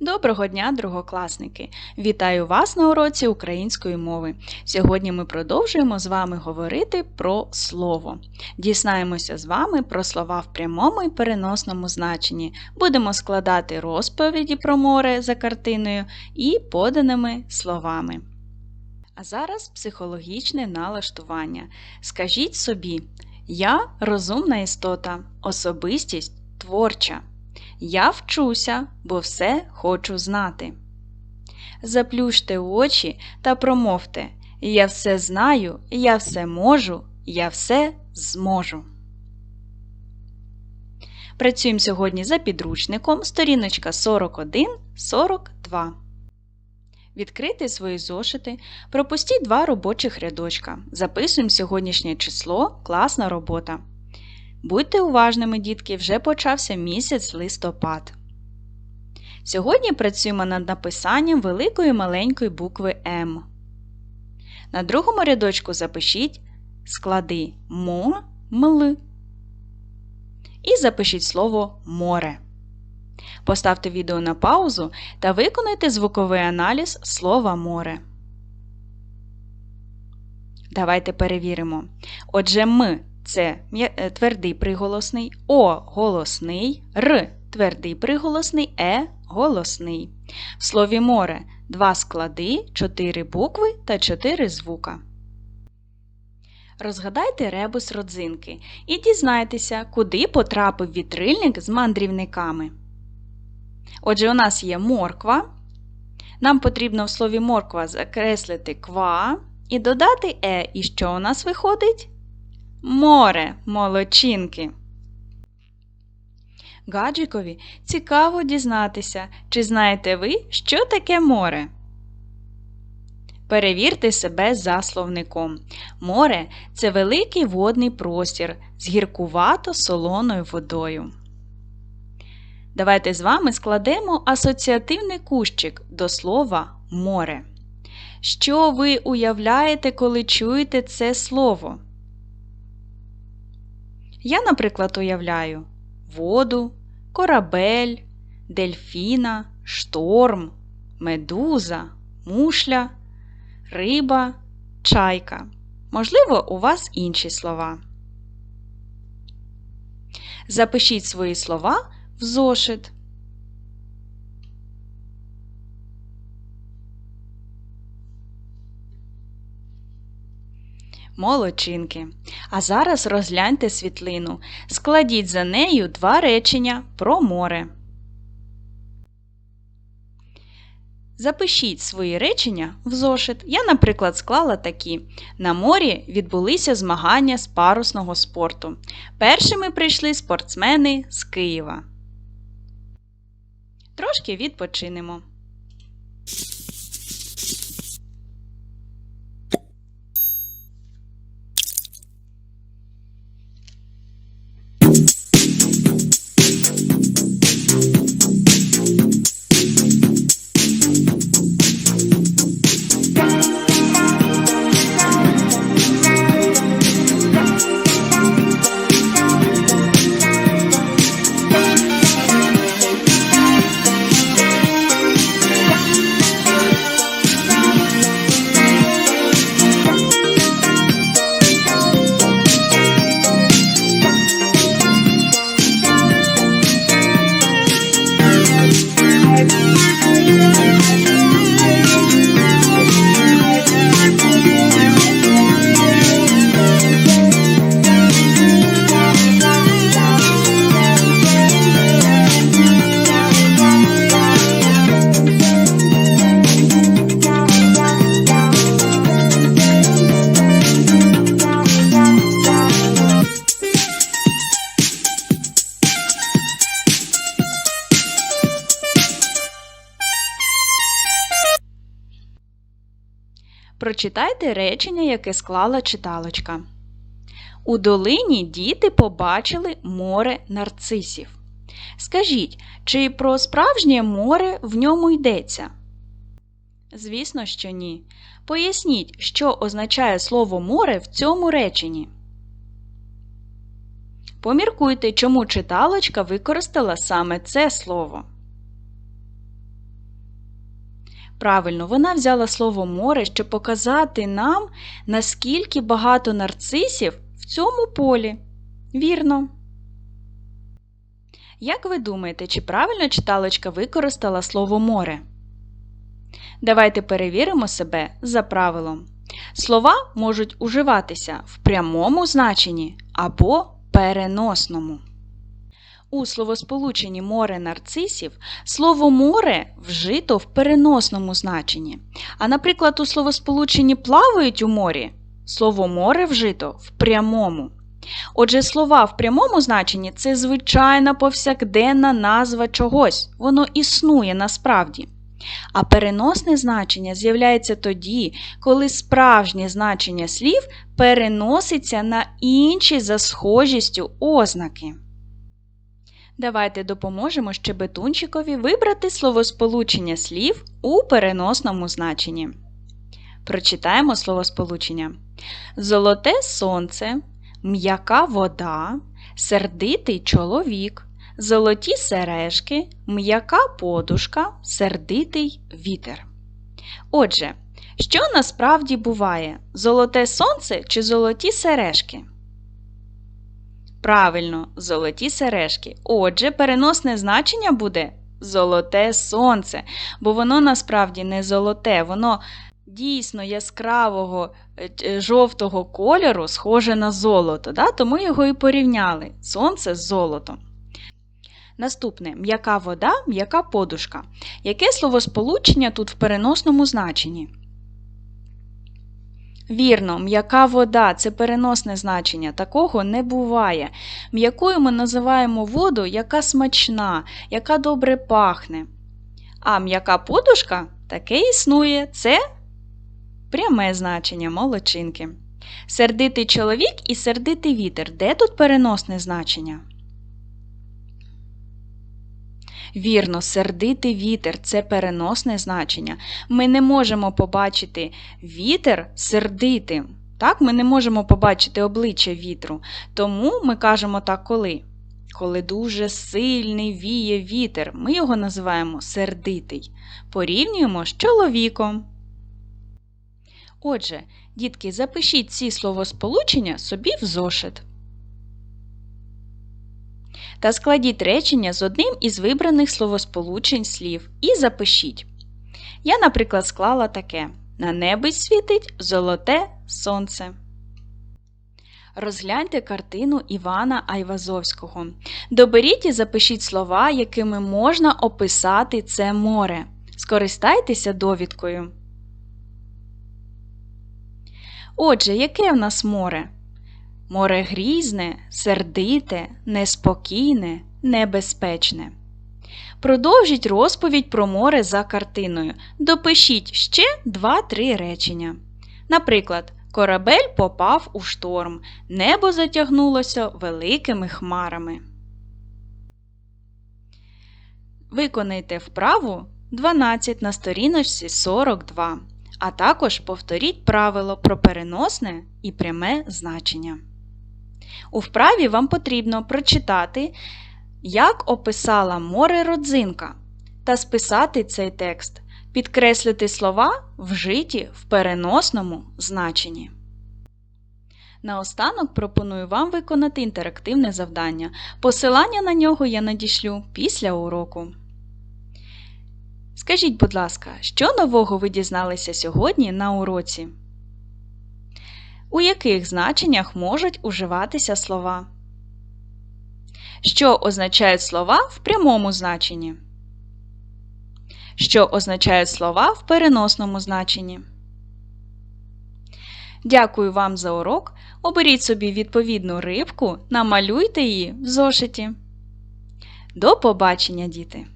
Доброго дня, другокласники! Вітаю вас на уроці української мови. Сьогодні ми продовжуємо з вами говорити про слово. Дізнаємося з вами про слова в прямому і переносному значенні. Будемо складати розповіді про море за картиною і поданими словами. А зараз психологічне налаштування. Скажіть собі, я розумна істота, особистість творча. Я вчуся, бо все хочу знати. Заплющте очі та промовте Я все знаю, я все можу, я все зможу. Працюємо сьогодні за підручником сторіночка 41-42. Відкрити свої зошити. Пропустіть два робочих рядочка. Записуємо сьогоднішнє число класна робота. Будьте уважними, дітки, вже почався місяць листопад. Сьогодні працюємо над написанням великої маленької букви М. На другому рядочку запишіть склади мо, мл. І запишіть слово море. Поставте відео на паузу та виконайте звуковий аналіз слова море. Давайте перевіримо. Отже, М це е, твердий приголосний, О голосний, Р твердий приголосний, Е голосний. В слові море два склади, чотири букви та чотири звука. Розгадайте ребус родзинки і дізнайтеся, куди потрапив вітрильник з мандрівниками. Отже, у нас є морква. Нам потрібно в слові морква закреслити ква і додати е. І що у нас виходить? Море молочинки. Гаджикові цікаво дізнатися, чи знаєте ви, що таке море. Перевірте себе за словником. Море це великий водний простір з гіркувато солоною водою. Давайте з вами складемо асоціативний кущик до слова море. Що ви уявляєте, коли чуєте це слово? Я, наприклад, уявляю воду, корабель, дельфіна, шторм, медуза, мушля, риба, чайка. Можливо, у вас інші слова. Запишіть свої слова в зошит. Молодчинки. А зараз розгляньте світлину. Складіть за нею два речення про море. Запишіть свої речення в зошит. Я, наприклад, склала такі: на морі відбулися змагання з парусного спорту. Першими прийшли спортсмени з Києва. Трошки відпочинемо. Прочитайте речення, яке склала читалочка. У долині діти побачили море нарцисів. Скажіть, чи про справжнє море в ньому йдеться? Звісно, що ні. Поясніть, що означає слово море в цьому реченні. Поміркуйте, чому читалочка використала саме це слово. Правильно, вона взяла слово море, щоб показати нам, наскільки багато нарцисів в цьому полі. Вірно. Як ви думаєте, чи правильно читалочка використала слово море? Давайте перевіримо себе за правилом. Слова можуть уживатися в прямому значенні або переносному. У словосполученні море нарцисів слово море вжито в переносному значенні. А, наприклад, у словосполученні плавають у морі слово море вжито в прямому. Отже, слова в прямому значенні це звичайна повсякденна назва чогось, воно існує насправді. А переносне значення з'являється тоді, коли справжнє значення слів переноситься на інші за схожістю ознаки. Давайте допоможемо щебетунчикові вибрати словосполучення слів у переносному значенні. Прочитаємо словосполучення: Золоте сонце, м'яка вода, сердитий чоловік, золоті сережки, м'яка подушка, сердитий вітер. Отже, що насправді буває? Золоте сонце чи золоті сережки? Правильно, золоті сережки. Отже, переносне значення буде золоте сонце, бо воно насправді не золоте, воно дійсно яскравого е, жовтого кольору, схоже на золото. Да? Тому його і порівняли сонце з золотом. Наступне м'яка вода, м'яка подушка. Яке словосполучення тут в переносному значенні? Вірно, м'яка вода це переносне значення, такого не буває. М'якою ми називаємо воду, яка смачна, яка добре пахне. А м'яка подушка таке існує, це пряме значення молодчинки. Сердитий чоловік і сердитий вітер. Де тут переносне значення? Вірно, сердитий вітер це переносне значення. Ми не можемо побачити вітер сердитим. Так, Ми не можемо побачити обличчя вітру. Тому ми кажемо так коли. Коли дуже сильний віє вітер, ми його називаємо сердитий. Порівнюємо з чоловіком. Отже, дітки, запишіть ці словосполучення собі в зошит та складіть речення з одним із вибраних словосполучень слів і запишіть. Я, наприклад, склала таке: На небі світить золоте сонце. Розгляньте картину Івана Айвазовського. Доберіть і запишіть слова, якими можна описати це море. Скористайтеся довідкою. Отже, яке в нас море? Море грізне, сердите, неспокійне, небезпечне. Продовжіть розповідь про море за картиною. Допишіть ще 2-3 речення. Наприклад, корабель попав у шторм, небо затягнулося великими хмарами. Виконайте вправу 12 на сторіночці 42, а також повторіть правило про переносне і пряме значення. У вправі вам потрібно прочитати, як описала море родзинка, та списати цей текст, підкреслити слова, вжиті в переносному значенні. Наостанок пропоную вам виконати інтерактивне завдання. Посилання на нього я надішлю після уроку. Скажіть, будь ласка, що нового ви дізналися сьогодні на уроці? У яких значеннях можуть уживатися слова. Що означають слова в прямому значенні? Що означають слова в переносному значенні? Дякую вам за урок. Оберіть собі відповідну рибку, намалюйте її в зошиті. До побачення, діти!